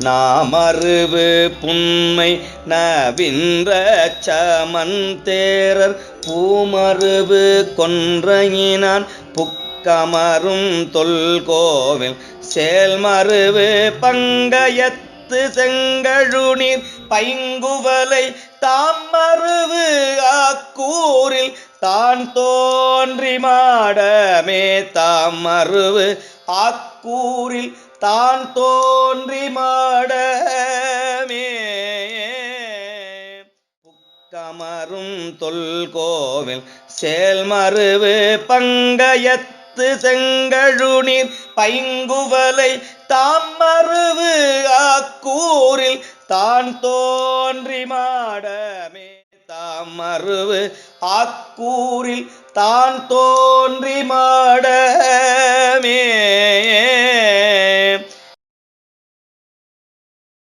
நாமருவு புன்மை நவின்ற சமன் தேரர் பூமருவு கொன்றையினான் புக்கமரும் தொல்கோவில் சேல்மருவு பங்கயத்து செங்கழுநீர் பைங்குவலை தாமருவு தான் தோன்றி மாடமே தாம் மறுவு. ஆக்கூரில் தான் தோன்றி மாடமே. புக்கமரும் தொல்கோவில் சேல்மருவு பங்கயத்து செங்கழுநீர் பைங்குவலை தாமருவு ஆக்கூரில் தான் தோன்றி மாடமே. அமர்வு ஆக்கூரில் தான் தோன்றி மாட